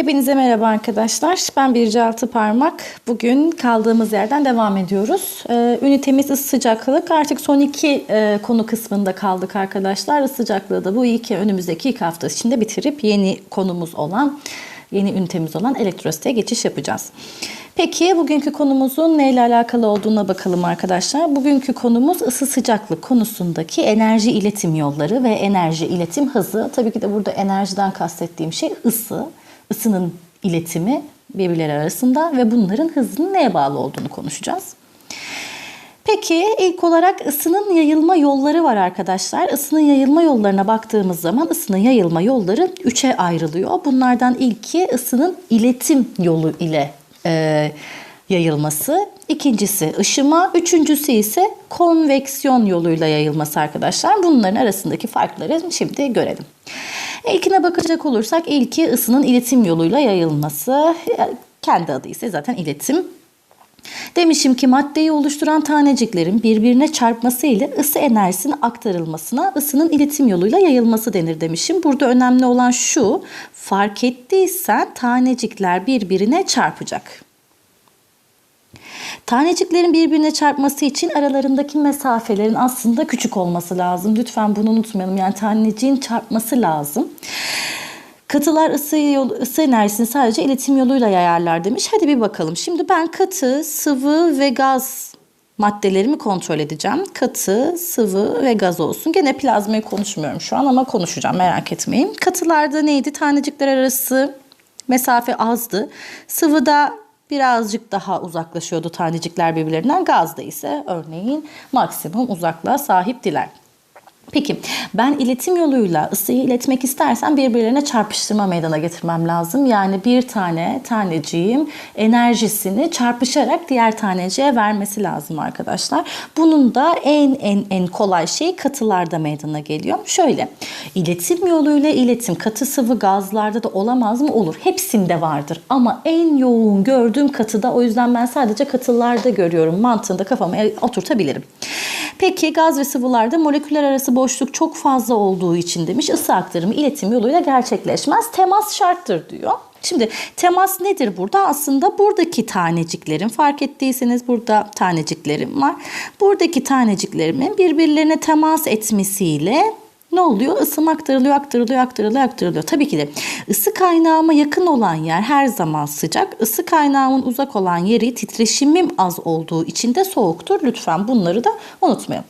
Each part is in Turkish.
Hepinize merhaba arkadaşlar. Ben Birce Altı Parmak. Bugün kaldığımız yerden devam ediyoruz. Ee, ünitemiz ısı sıcaklık. Artık son iki e, konu kısmında kaldık arkadaşlar. Isı sıcaklığı da bu iki önümüzdeki iki hafta içinde bitirip yeni konumuz olan, yeni ünitemiz olan elektrositeye geçiş yapacağız. Peki bugünkü konumuzun neyle alakalı olduğuna bakalım arkadaşlar. Bugünkü konumuz ısı sıcaklık konusundaki enerji iletim yolları ve enerji iletim hızı. Tabii ki de burada enerjiden kastettiğim şey ısı ısının iletimi birbirleri arasında ve bunların hızının neye bağlı olduğunu konuşacağız. Peki ilk olarak ısının yayılma yolları var arkadaşlar. Isının yayılma yollarına baktığımız zaman ısının yayılma yolları üçe ayrılıyor. Bunlardan ilki ısının iletim yolu ile e, yayılması. İkincisi ışıma, üçüncüsü ise konveksiyon yoluyla yayılması arkadaşlar. Bunların arasındaki farkları şimdi görelim. İlkine bakacak olursak ilki ısının iletim yoluyla yayılması. Kendi adı ise zaten iletim. Demişim ki maddeyi oluşturan taneciklerin birbirine çarpması ile ısı enerjisinin aktarılmasına ısının iletim yoluyla yayılması denir demişim. Burada önemli olan şu fark ettiysen tanecikler birbirine çarpacak. Taneciklerin birbirine çarpması için aralarındaki mesafelerin aslında küçük olması lazım. Lütfen bunu unutmayalım. Yani taneciğin çarpması lazım. Katılar ısı, yol, ısı enerjisini sadece iletim yoluyla yayarlar demiş. Hadi bir bakalım. Şimdi ben katı, sıvı ve gaz maddelerimi kontrol edeceğim. Katı, sıvı ve gaz olsun. Gene plazmayı konuşmuyorum şu an ama konuşacağım merak etmeyin. Katılarda neydi? Tanecikler arası mesafe azdı. Sıvıda birazcık daha uzaklaşıyordu tanecikler birbirlerinden. Gazda ise örneğin maksimum uzaklığa sahiptiler. Peki ben iletim yoluyla ısıyı iletmek istersem birbirlerine çarpıştırma meydana getirmem lazım. Yani bir tane taneciğim enerjisini çarpışarak diğer taneciğe vermesi lazım arkadaşlar. Bunun da en en en kolay şey katılarda meydana geliyor. Şöyle iletim yoluyla iletim katı sıvı gazlarda da olamaz mı? Olur. Hepsinde vardır. Ama en yoğun gördüğüm katıda o yüzden ben sadece katılarda görüyorum. Mantığında kafama oturtabilirim. Peki gaz ve sıvılarda moleküller arası boşluk çok fazla olduğu için demiş ısı aktarımı iletim yoluyla gerçekleşmez. Temas şarttır diyor. Şimdi temas nedir burada? Aslında buradaki taneciklerin fark ettiyseniz burada taneciklerim var. Buradaki taneciklerimin birbirlerine temas etmesiyle ne oluyor? Isım aktarılıyor, aktarılıyor, aktarılıyor, aktarılıyor. Tabii ki de ısı kaynağıma yakın olan yer her zaman sıcak. Isı kaynağımın uzak olan yeri titreşimim az olduğu için de soğuktur. Lütfen bunları da unutmayalım.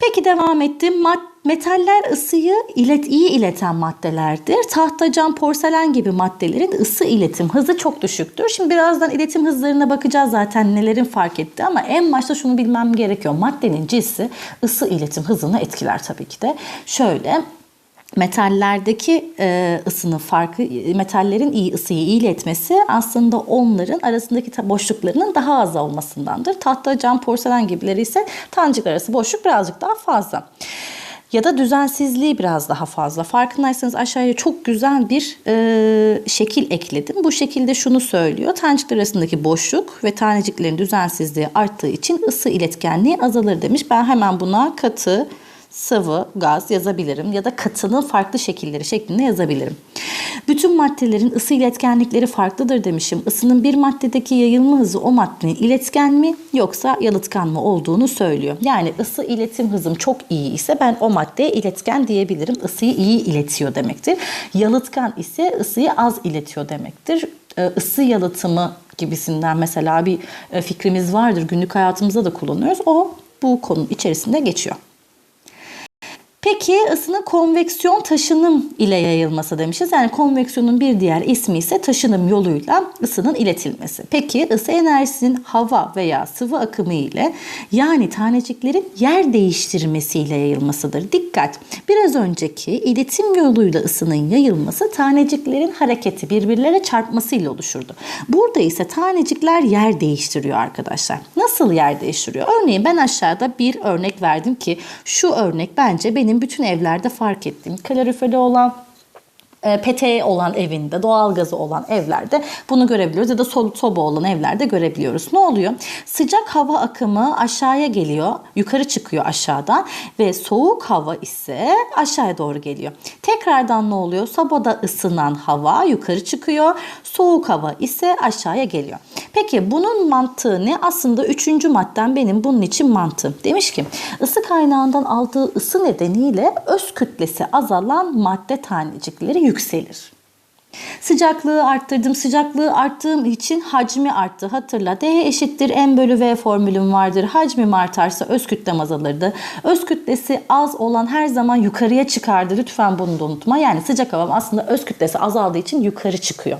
Peki devam ettim. Metaller ısıyı ilet iyi ileten maddelerdir. Tahta, cam, porselen gibi maddelerin ısı iletim hızı çok düşüktür. Şimdi birazdan iletim hızlarına bakacağız zaten nelerin fark etti ama en başta şunu bilmem gerekiyor. Maddenin cinsi ısı iletim hızını etkiler tabii ki de. Şöyle metallerdeki e, ısının farkı, metallerin iyi ısıyı iletmesi aslında onların arasındaki boşluklarının daha az olmasındandır. Tahta, cam, porselen gibileri ise tanecik arası boşluk birazcık daha fazla. Ya da düzensizliği biraz daha fazla. Farkındaysanız aşağıya çok güzel bir e, şekil ekledim. Bu şekilde şunu söylüyor. Tanecikler arasındaki boşluk ve taneciklerin düzensizliği arttığı için ısı iletkenliği azalır demiş. Ben hemen buna katı, sıvı, gaz yazabilirim ya da katının farklı şekilleri şeklinde yazabilirim. Bütün maddelerin ısı iletkenlikleri farklıdır demişim. Isının bir maddedeki yayılma hızı o maddenin iletken mi yoksa yalıtkan mı olduğunu söylüyor. Yani ısı iletim hızım çok iyi ise ben o maddeye iletken diyebilirim. Isıyı iyi iletiyor demektir. Yalıtkan ise ısıyı az iletiyor demektir. Isı yalıtımı gibisinden mesela bir fikrimiz vardır. Günlük hayatımızda da kullanıyoruz. O bu konunun içerisinde geçiyor. Peki ısının konveksiyon taşınım ile yayılması demişiz. Yani konveksiyonun bir diğer ismi ise taşınım yoluyla ısının iletilmesi. Peki ısı enerjisinin hava veya sıvı akımı ile yani taneciklerin yer değiştirmesiyle yayılmasıdır. Dikkat! Biraz önceki iletim yoluyla ısının yayılması taneciklerin hareketi birbirlere çarpmasıyla oluşurdu. Burada ise tanecikler yer değiştiriyor arkadaşlar. Nasıl yer değiştiriyor? Örneğin ben aşağıda bir örnek verdim ki şu örnek bence benim benim bütün evlerde fark ettiğim kaloriferi olan peteği olan evinde, doğalgazı olan evlerde bunu görebiliyoruz ya da soba olan evlerde görebiliyoruz. Ne oluyor? Sıcak hava akımı aşağıya geliyor, yukarı çıkıyor aşağıdan ve soğuk hava ise aşağıya doğru geliyor. Tekrardan ne oluyor? Sobada ısınan hava yukarı çıkıyor, soğuk hava ise aşağıya geliyor. Peki bunun mantığı ne? Aslında üçüncü madden benim bunun için mantığım. Demiş ki ısı kaynağından aldığı ısı nedeniyle öz kütlesi azalan madde tanecikleri yükselir. Sıcaklığı arttırdım. Sıcaklığı arttığım için hacmi arttı. Hatırla. D eşittir M bölü V formülüm vardır. Hacmim artarsa öz kütlem azalırdı. Öz kütlesi az olan her zaman yukarıya çıkardı. Lütfen bunu da unutma. Yani sıcak havam aslında öz kütlesi azaldığı için yukarı çıkıyor.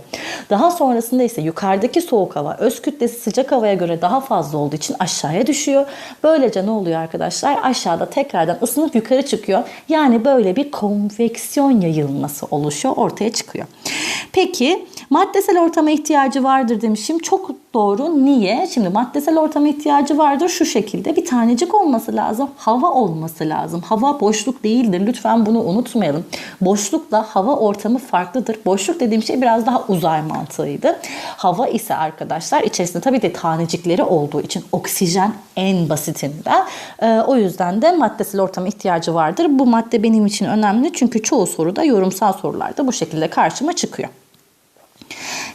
Daha sonrasında ise yukarıdaki soğuk hava öz kütlesi sıcak havaya göre daha fazla olduğu için aşağıya düşüyor. Böylece ne oluyor arkadaşlar? Aşağıda tekrardan ısınıp yukarı çıkıyor. Yani böyle bir konveksiyon yayılması oluşuyor. Ortaya çıkıyor. Peki maddesel ortama ihtiyacı vardır demişim. Çok doğru. Niye? Şimdi maddesel ortama ihtiyacı vardır şu şekilde. Bir tanecik olması lazım. Hava olması lazım. Hava boşluk değildir. Lütfen bunu unutmayalım. Boşlukla hava ortamı farklıdır. Boşluk dediğim şey biraz daha uzay mantığıydı. Hava ise arkadaşlar içerisinde tabii de tanecikleri olduğu için oksijen en basitinde. Ee, o yüzden de maddesel ortama ihtiyacı vardır. Bu madde benim için önemli. Çünkü çoğu soruda yorumsal sorularda bu şekilde karşıma çıkıyor.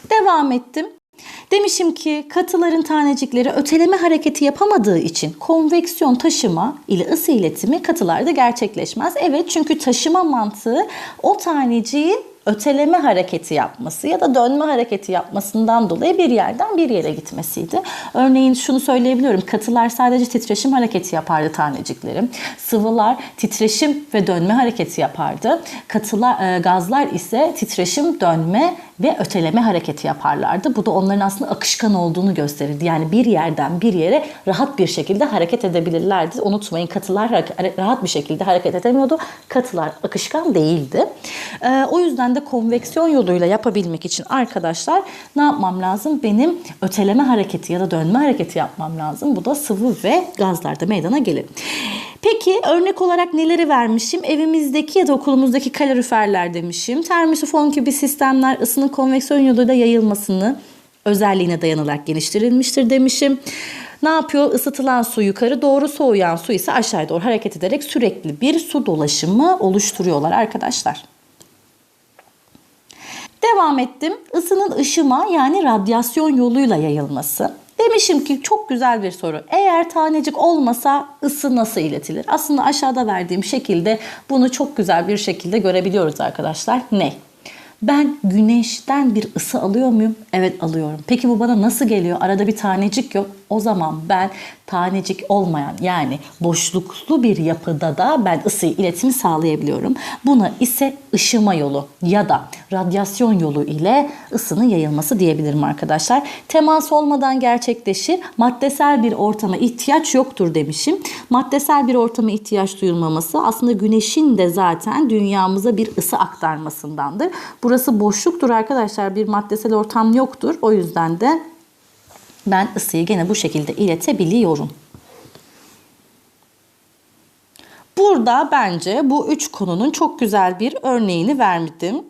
Devam ettim. Demişim ki katıların tanecikleri öteleme hareketi yapamadığı için konveksiyon taşıma ile ısı iletimi katılarda gerçekleşmez. Evet çünkü taşıma mantığı o taneciğin öteleme hareketi yapması ya da dönme hareketi yapmasından dolayı bir yerden bir yere gitmesiydi. Örneğin şunu söyleyebiliyorum. Katılar sadece titreşim hareketi yapardı taneciklerim. Sıvılar titreşim ve dönme hareketi yapardı. Katılar, e, gazlar ise titreşim, dönme ve öteleme hareketi yaparlardı. Bu da onların aslında akışkan olduğunu gösterirdi. Yani bir yerden bir yere rahat bir şekilde hareket edebilirlerdi. Unutmayın katılar rahat bir şekilde hareket edemiyordu. Katılar akışkan değildi. Ee, o yüzden de konveksiyon yoluyla yapabilmek için arkadaşlar ne yapmam lazım? Benim öteleme hareketi ya da dönme hareketi yapmam lazım. Bu da sıvı ve gazlarda meydana gelir. Peki örnek olarak neleri vermişim? Evimizdeki ya da okulumuzdaki kaloriferler demişim. Termosifon gibi sistemler ısının konveksiyon yoluyla yayılmasını özelliğine dayanılarak geliştirilmiştir demişim. Ne yapıyor? Isıtılan su yukarı doğru, soğuyan su ise aşağıya doğru hareket ederek sürekli bir su dolaşımı oluşturuyorlar arkadaşlar. Devam ettim. Isının ışıma yani radyasyon yoluyla yayılması. Demişim ki çok güzel bir soru. Eğer tanecik olmasa ısı nasıl iletilir? Aslında aşağıda verdiğim şekilde bunu çok güzel bir şekilde görebiliyoruz arkadaşlar. Ne? Ben güneşten bir ısı alıyor muyum? Evet alıyorum. Peki bu bana nasıl geliyor? Arada bir tanecik yok. O zaman ben tanecik olmayan yani boşluklu bir yapıda da ben ısı iletimi sağlayabiliyorum. Buna ise ışıma yolu ya da radyasyon yolu ile ısının yayılması diyebilirim arkadaşlar. Temas olmadan gerçekleşir. Maddesel bir ortama ihtiyaç yoktur demişim. Maddesel bir ortama ihtiyaç duyulmaması aslında güneşin de zaten dünyamıza bir ısı aktarmasındandır. Burası boşluktur arkadaşlar. Bir maddesel ortam yoktur. O yüzden de ben ısıyı gene bu şekilde iletebiliyorum. Burada bence bu üç konunun çok güzel bir örneğini verdim.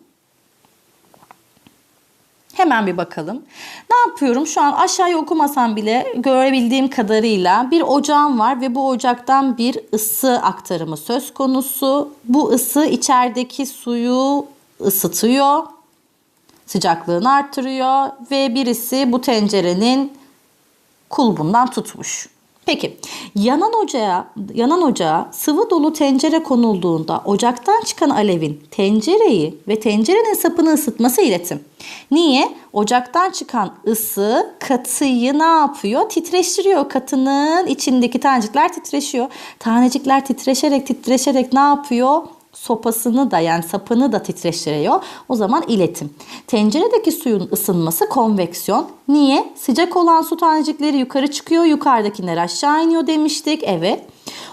Hemen bir bakalım. Ne yapıyorum? Şu an aşağıya okumasam bile görebildiğim kadarıyla bir ocağım var ve bu ocaktan bir ısı aktarımı söz konusu. Bu ısı içerideki suyu ısıtıyor, sıcaklığını arttırıyor ve birisi bu tencerenin kulbundan tutmuş. Peki yanan ocağa, yanan ocağa sıvı dolu tencere konulduğunda ocaktan çıkan alevin tencereyi ve tencerenin sapını ısıtması iletim. Niye? Ocaktan çıkan ısı katıyı ne yapıyor? Titreştiriyor. Katının içindeki tanecikler titreşiyor. Tanecikler titreşerek titreşerek ne yapıyor? Sopasını da yani sapını da titreştiriyor. O zaman iletim. Tenceredeki suyun ısınması konveksiyon. Niye? Sıcak olan su tanecikleri yukarı çıkıyor, yukarıdakiler aşağı iniyor demiştik. Evet.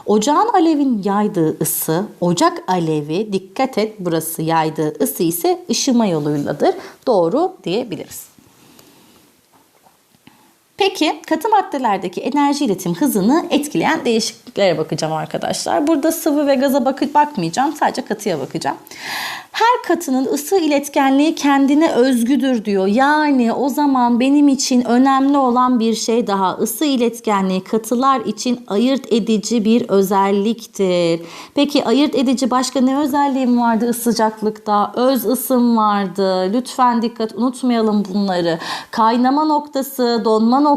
Ocağın alevin yaydığı ısı, ocak alevi dikkat et burası yaydığı ısı ise ışıma yoluyladır. Doğru diyebiliriz. Peki katı maddelerdeki enerji iletim hızını etkileyen değişikliklere bakacağım arkadaşlar. Burada sıvı ve gaza bakıp bakmayacağım. Sadece katıya bakacağım. Her katının ısı iletkenliği kendine özgüdür diyor. Yani o zaman benim için önemli olan bir şey daha. Isı iletkenliği katılar için ayırt edici bir özelliktir. Peki ayırt edici başka ne özelliğim vardı ısıcaklıkta? Öz ısım vardı. Lütfen dikkat unutmayalım bunları. Kaynama noktası, donma noktası,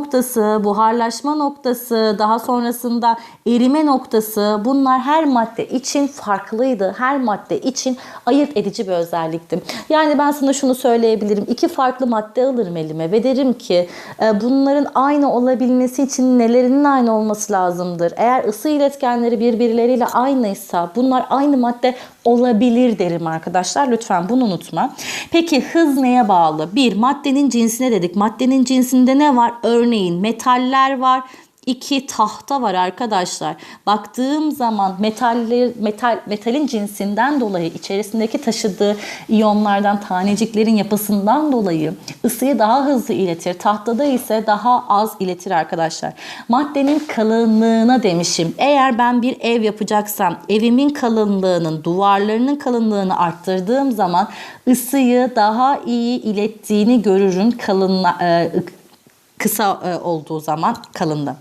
buharlaşma noktası, daha sonrasında erime noktası bunlar her madde için farklıydı. Her madde için ayırt edici bir özellikti. Yani ben sana şunu söyleyebilirim. İki farklı madde alırım elime ve derim ki e, bunların aynı olabilmesi için nelerinin aynı olması lazımdır. Eğer ısı iletkenleri birbirleriyle aynıysa bunlar aynı madde olabilir derim arkadaşlar. Lütfen bunu unutma. Peki hız neye bağlı? Bir maddenin cinsine dedik. Maddenin cinsinde ne var? Örneğin metaller var. İki tahta var arkadaşlar. Baktığım zaman metaller, metal, metalin cinsinden dolayı içerisindeki taşıdığı iyonlardan taneciklerin yapısından dolayı ısıyı daha hızlı iletir. Tahtada ise daha az iletir arkadaşlar. Maddenin kalınlığına demişim. Eğer ben bir ev yapacaksam evimin kalınlığının duvarlarının kalınlığını arttırdığım zaman ısıyı daha iyi ilettiğini görürüm kalınla, e, kısa e, olduğu zaman kalınlığı.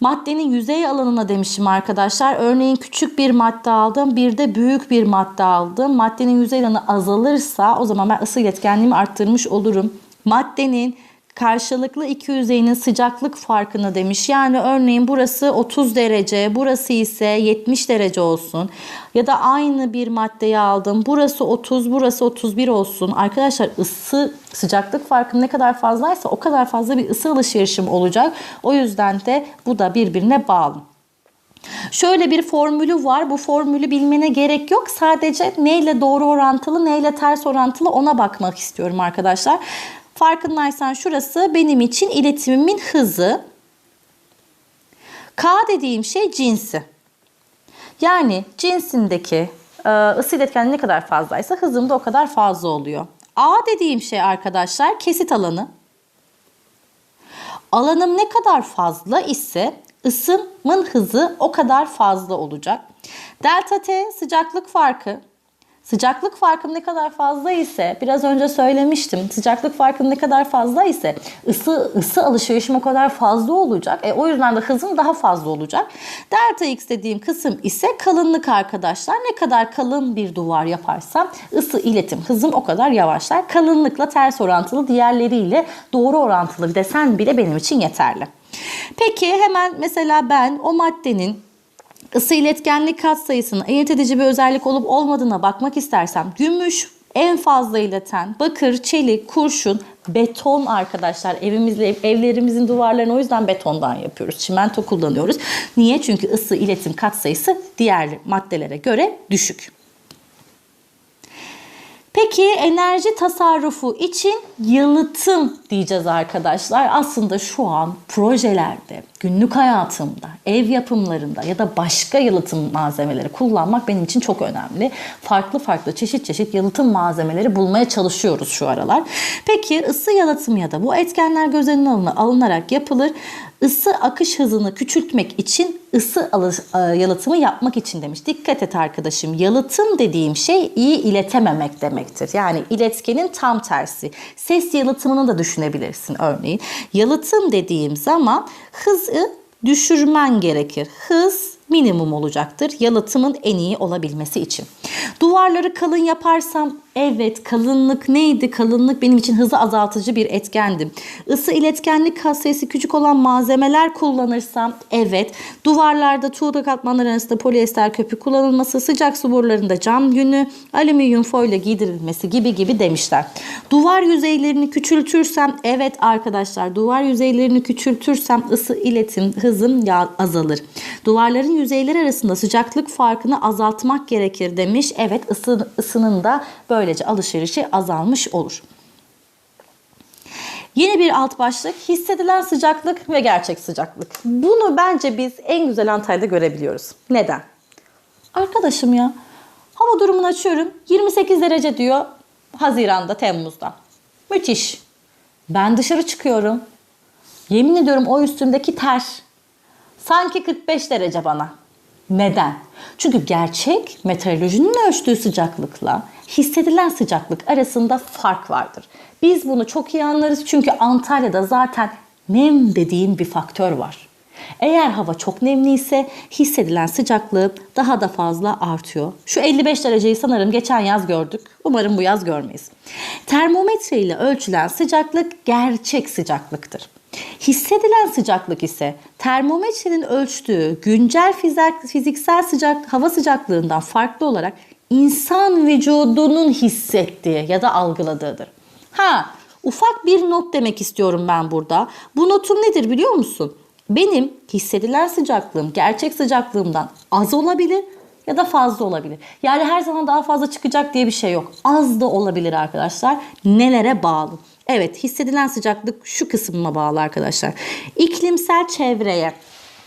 Maddenin yüzey alanına demişim arkadaşlar. Örneğin küçük bir madde aldım, bir de büyük bir madde aldım. Maddenin yüzey alanı azalırsa o zaman ben ısı iletkenliğimi arttırmış olurum. Maddenin karşılıklı iki yüzeyinin sıcaklık farkını demiş. Yani örneğin burası 30 derece, burası ise 70 derece olsun. Ya da aynı bir maddeyi aldım. Burası 30, burası 31 olsun. Arkadaşlar ısı sıcaklık farkı ne kadar fazlaysa o kadar fazla bir ısı alışverişim olacak. O yüzden de bu da birbirine bağlı. Şöyle bir formülü var. Bu formülü bilmene gerek yok. Sadece neyle doğru orantılı, neyle ters orantılı ona bakmak istiyorum arkadaşlar. Farkındaysan şurası benim için iletimimin hızı. K dediğim şey cinsi. Yani cinsindeki e, ısı iletkenliği ne kadar fazlaysa hızım da o kadar fazla oluyor. A dediğim şey arkadaşlar kesit alanı. Alanım ne kadar fazla ise ısımın hızı o kadar fazla olacak. Delta T sıcaklık farkı. Sıcaklık farkım ne kadar fazla ise biraz önce söylemiştim. Sıcaklık farkım ne kadar fazla ise ısı ısı alışverişim o kadar fazla olacak. E, o yüzden de hızım daha fazla olacak. Delta X dediğim kısım ise kalınlık arkadaşlar. Ne kadar kalın bir duvar yaparsam ısı iletim hızım o kadar yavaşlar. Kalınlıkla ters orantılı diğerleriyle doğru orantılı bir desen bile benim için yeterli. Peki hemen mesela ben o maddenin ısı iletkenlik katsayısının ayırt edici bir özellik olup olmadığına bakmak istersem gümüş en fazla ileten bakır, çelik, kurşun, beton arkadaşlar. Evimizle evlerimizin duvarlarını o yüzden betondan yapıyoruz. Çimento kullanıyoruz. Niye? Çünkü ısı iletim katsayısı diğer maddelere göre düşük. Peki enerji tasarrufu için yalıtım diyeceğiz arkadaşlar. Aslında şu an projelerde, günlük hayatımda, ev yapımlarında ya da başka yalıtım malzemeleri kullanmak benim için çok önemli. Farklı farklı çeşit çeşit yalıtım malzemeleri bulmaya çalışıyoruz şu aralar. Peki ısı yalıtımı ya da bu etkenler göz önüne alınarak yapılır. Isı akış hızını küçültmek için ısı e, yalıtımı yapmak için demiş. Dikkat et arkadaşım. Yalıtım dediğim şey iyi iletememek demektir. Yani iletkenin tam tersi. Ses yalıtımını da düşünebilirsin örneğin. Yalıtım dediğim zaman hızı düşürmen gerekir. Hız minimum olacaktır yalıtımın en iyi olabilmesi için. Duvarları kalın yaparsam evet kalınlık neydi? Kalınlık benim için hızı azaltıcı bir etkendi. Isı iletkenlik katsayısı küçük olan malzemeler kullanırsam evet. Duvarlarda tuğla katmanlar arasında polyester köpük kullanılması, sıcak su borularında cam günü, alüminyum foyla giydirilmesi gibi gibi demişler. Duvar yüzeylerini küçültürsem evet arkadaşlar duvar yüzeylerini küçültürsem ısı iletim hızım azalır. Duvarların yüzeyler arasında sıcaklık farkını azaltmak gerekir demiş. Evet ısı, ısının da böylece alışverişi azalmış olur. Yeni bir alt başlık hissedilen sıcaklık ve gerçek sıcaklık. Bunu bence biz en güzel Antalya'da görebiliyoruz. Neden? Arkadaşım ya hava durumunu açıyorum 28 derece diyor Haziran'da Temmuz'da. Müthiş. Ben dışarı çıkıyorum. Yemin ediyorum o üstümdeki ter. Sanki 45 derece bana. Neden? Çünkü gerçek meteorolojinin ölçtüğü sıcaklıkla hissedilen sıcaklık arasında fark vardır. Biz bunu çok iyi anlarız çünkü Antalya'da zaten nem dediğim bir faktör var. Eğer hava çok nemli ise hissedilen sıcaklık daha da fazla artıyor. Şu 55 dereceyi sanırım geçen yaz gördük. Umarım bu yaz görmeyiz. Termometre ile ölçülen sıcaklık gerçek sıcaklıktır. Hissedilen sıcaklık ise termometrenin ölçtüğü güncel fizik- fiziksel sıcak hava sıcaklığından farklı olarak insan vücudunun hissettiği ya da algıladığıdır. Ha, ufak bir not demek istiyorum ben burada. Bu notum nedir biliyor musun? Benim hissedilen sıcaklığım gerçek sıcaklığımdan az olabilir ya da fazla olabilir. Yani her zaman daha fazla çıkacak diye bir şey yok. Az da olabilir arkadaşlar. Nelere bağlı? Evet hissedilen sıcaklık şu kısmına bağlı arkadaşlar. İklimsel çevreye.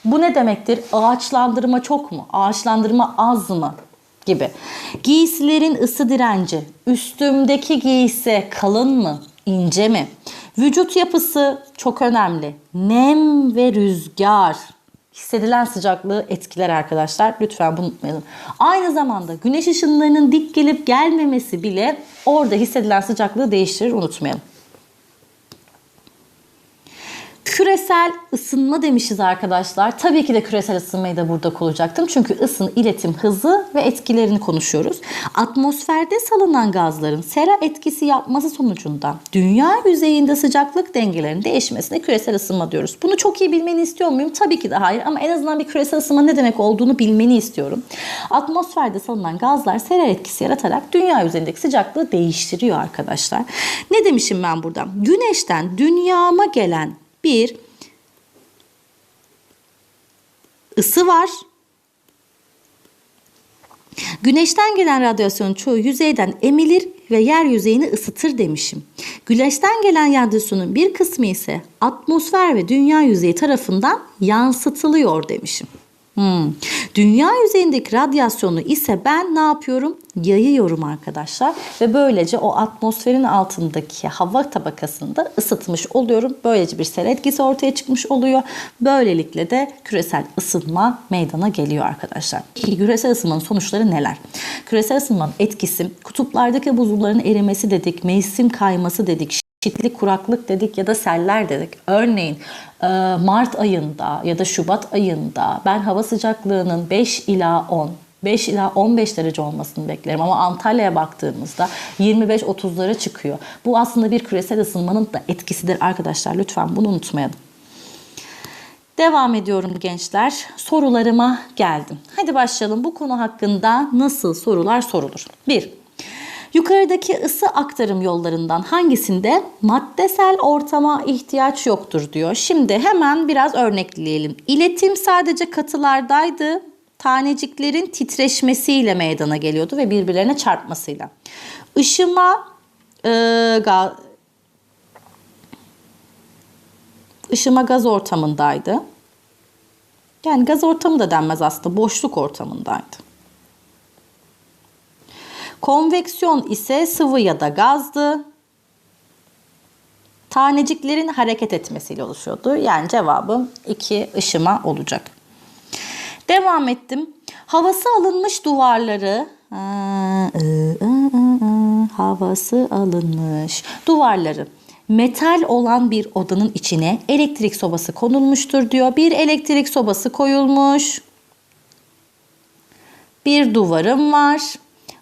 Bu ne demektir? Ağaçlandırma çok mu? Ağaçlandırma az mı? Gibi. Giysilerin ısı direnci. Üstümdeki giysi kalın mı? ince mi? Vücut yapısı çok önemli. Nem ve rüzgar hissedilen sıcaklığı etkiler arkadaşlar. Lütfen bunu unutmayalım. Aynı zamanda güneş ışınlarının dik gelip gelmemesi bile orada hissedilen sıcaklığı değiştirir unutmayalım. Küresel ısınma demişiz arkadaşlar. Tabii ki de küresel ısınmayı da burada kolacaktım. Çünkü ısın, iletim hızı ve etkilerini konuşuyoruz. Atmosferde salınan gazların sera etkisi yapması sonucunda dünya yüzeyinde sıcaklık dengelerinin değişmesine küresel ısınma diyoruz. Bunu çok iyi bilmeni istiyor muyum? Tabii ki de hayır ama en azından bir küresel ısınma ne demek olduğunu bilmeni istiyorum. Atmosferde salınan gazlar sera etkisi yaratarak dünya üzerindeki sıcaklığı değiştiriyor arkadaşlar. Ne demişim ben burada? Güneşten dünyama gelen bir ısı var. Güneşten gelen radyasyonun çoğu yüzeyden emilir ve yer yüzeyini ısıtır demişim. Güneşten gelen radyasyonun bir kısmı ise atmosfer ve dünya yüzeyi tarafından yansıtılıyor demişim. Hmm. Dünya yüzeyindeki radyasyonu ise ben ne yapıyorum? Yayıyorum arkadaşlar ve böylece o atmosferin altındaki hava tabakasını da ısıtmış oluyorum. Böylece bir sel etkisi ortaya çıkmış oluyor. Böylelikle de küresel ısınma meydana geliyor arkadaşlar. Peki küresel ısınmanın sonuçları neler? Küresel ısınmanın etkisi kutuplardaki buzulların erimesi dedik, mevsim kayması dedik, çitli kuraklık dedik ya da seller dedik. Örneğin e, Mart ayında ya da Şubat ayında ben hava sıcaklığının 5 ila 10 5 ila 15 derece olmasını beklerim ama Antalya'ya baktığımızda 25-30'lara çıkıyor. Bu aslında bir küresel ısınmanın da etkisidir arkadaşlar. Lütfen bunu unutmayalım. Devam ediyorum gençler. Sorularıma geldim. Hadi başlayalım. Bu konu hakkında nasıl sorular sorulur? 1. Yukarıdaki ısı aktarım yollarından hangisinde maddesel ortama ihtiyaç yoktur diyor. Şimdi hemen biraz örnekleyelim. İletim sadece katılardaydı. Taneciklerin titreşmesiyle meydana geliyordu ve birbirlerine çarpmasıyla. Işıma e, ga, ışıma gaz ortamındaydı. Yani gaz ortamı da denmez aslında boşluk ortamındaydı. Konveksiyon ise sıvı ya da gazdı. Taneciklerin hareket etmesiyle oluşuyordu. Yani cevabım 2 ışıma olacak. Devam ettim. Havası alınmış duvarları havası alınmış duvarları metal olan bir odanın içine elektrik sobası konulmuştur diyor. Bir elektrik sobası koyulmuş. Bir duvarım var.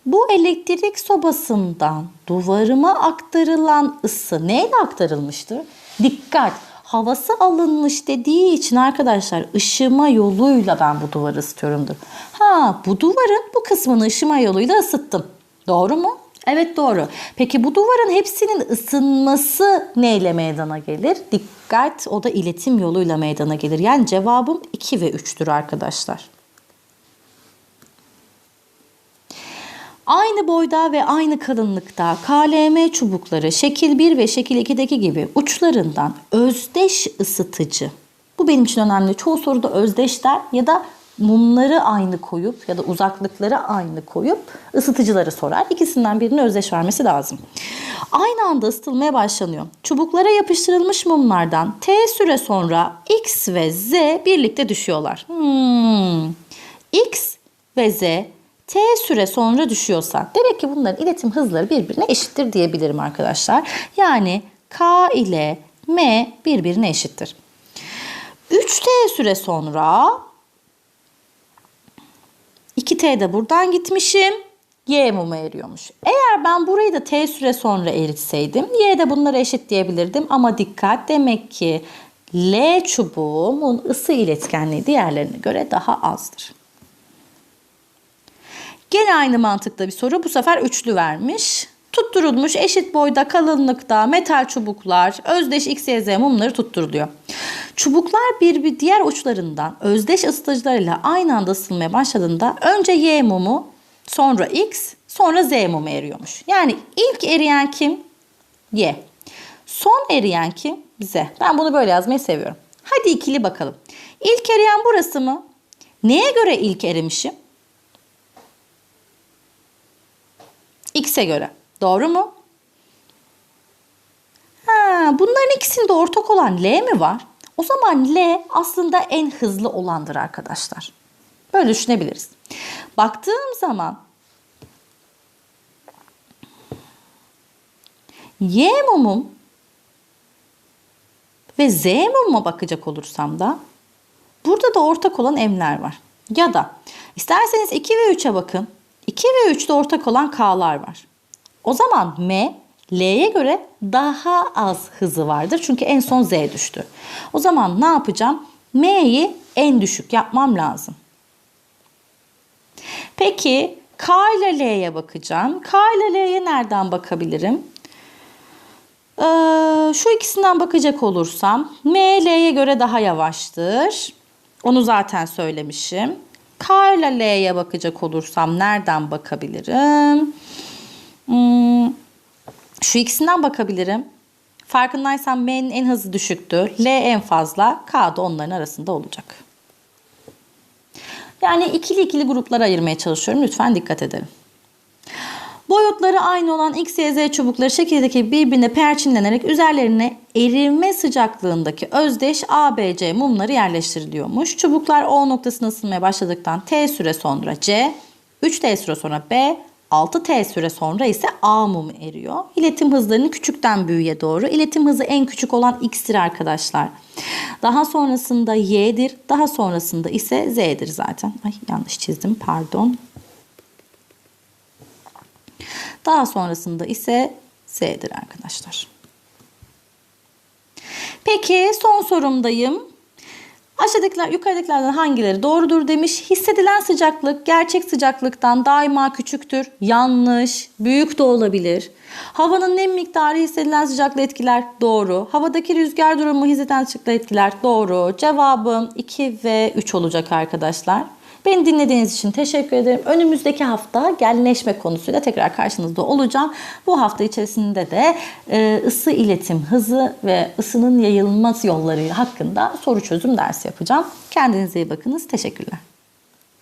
Bu elektrik sobasından duvarıma aktarılan ısı neyle aktarılmıştır? Dikkat! Havası alınmış dediği için arkadaşlar ışıma yoluyla ben bu duvarı ısıtıyorumdur. Ha bu duvarın bu kısmını ışıma yoluyla ısıttım. Doğru mu? Evet doğru. Peki bu duvarın hepsinin ısınması neyle meydana gelir? Dikkat o da iletim yoluyla meydana gelir. Yani cevabım 2 ve 3'tür arkadaşlar. Aynı boyda ve aynı kalınlıkta KLM çubukları şekil 1 ve şekil 2'deki gibi uçlarından özdeş ısıtıcı. Bu benim için önemli. Çoğu soruda özdeş der ya da mumları aynı koyup ya da uzaklıkları aynı koyup ısıtıcıları sorar. İkisinden birinin özdeş vermesi lazım. Aynı anda ısıtılmaya başlanıyor. Çubuklara yapıştırılmış mumlardan T süre sonra X ve Z birlikte düşüyorlar. Hmm. X ve Z T süre sonra düşüyorsa demek ki bunların iletim hızları birbirine eşittir diyebilirim arkadaşlar. Yani K ile M birbirine eşittir. 3T süre sonra 2T de buradan gitmişim. Y mumu eriyormuş. Eğer ben burayı da T süre sonra eritseydim Y de bunlara eşit diyebilirdim. Ama dikkat demek ki L çubuğumun ısı iletkenliği diğerlerine göre daha azdır. Gene aynı mantıkta bir soru. Bu sefer üçlü vermiş. Tutturulmuş eşit boyda kalınlıkta metal çubuklar özdeş X, Y, Z mumları tutturuluyor. Çubuklar bir, bir diğer uçlarından özdeş ısıtıcılarıyla aynı anda ısınmaya başladığında önce Y mumu sonra X sonra Z mumu eriyormuş. Yani ilk eriyen kim? Y. Son eriyen kim? Z. Ben bunu böyle yazmayı seviyorum. Hadi ikili bakalım. İlk eriyen burası mı? Neye göre ilk erimişim? X'e göre. Doğru mu? Ha, bunların ikisinde ortak olan L mi var? O zaman L aslında en hızlı olandır arkadaşlar. Böyle düşünebiliriz. Baktığım zaman Y mumum ve Z mumuma bakacak olursam da burada da ortak olan M'ler var. Ya da isterseniz 2 ve 3'e bakın. 2 ve 3'te ortak olan K'lar var. O zaman M, L'ye göre daha az hızı vardır. Çünkü en son Z düştü. O zaman ne yapacağım? M'yi en düşük yapmam lazım. Peki K ile L'ye bakacağım. K ile L'ye nereden bakabilirim? Ee, şu ikisinden bakacak olursam M, L'ye göre daha yavaştır. Onu zaten söylemişim. K ile L'ye bakacak olursam nereden bakabilirim? Hmm, şu ikisinden bakabilirim. Farkındaysan M'nin en hızı düşüktü. L en fazla. K da onların arasında olacak. Yani ikili ikili gruplara ayırmaya çalışıyorum. Lütfen dikkat edelim. Boyutları aynı olan X, Y, Z çubukları şekildeki birbirine perçinlenerek üzerlerine erime sıcaklığındaki özdeş A, B, C mumları yerleştiriliyormuş. Çubuklar O noktasına ısınmaya başladıktan T süre sonra C, 3T süre sonra B, 6T süre sonra ise A mumu eriyor. İletim hızlarını küçükten büyüğe doğru. İletim hızı en küçük olan X'tir arkadaşlar. Daha sonrasında Y'dir. Daha sonrasında ise Z'dir zaten. Ay yanlış çizdim pardon. Daha sonrasında ise Z'dir arkadaşlar. Peki son sorumdayım. Aşağıdakiler yukarıdakilerden hangileri doğrudur demiş. Hissedilen sıcaklık gerçek sıcaklıktan daima küçüktür. Yanlış, büyük de olabilir. Havanın nem miktarı hissedilen sıcaklığı etkiler. Doğru. Havadaki rüzgar durumu hissedilen sıcaklığı etkiler. Doğru. Cevabım 2 ve 3 olacak arkadaşlar. Beni dinlediğiniz için teşekkür ederim. Önümüzdeki hafta genleşme konusuyla tekrar karşınızda olacağım. Bu hafta içerisinde de e, ısı iletim hızı ve ısının yayılmaz yolları hakkında soru çözüm dersi yapacağım. Kendinize iyi bakınız. Teşekkürler.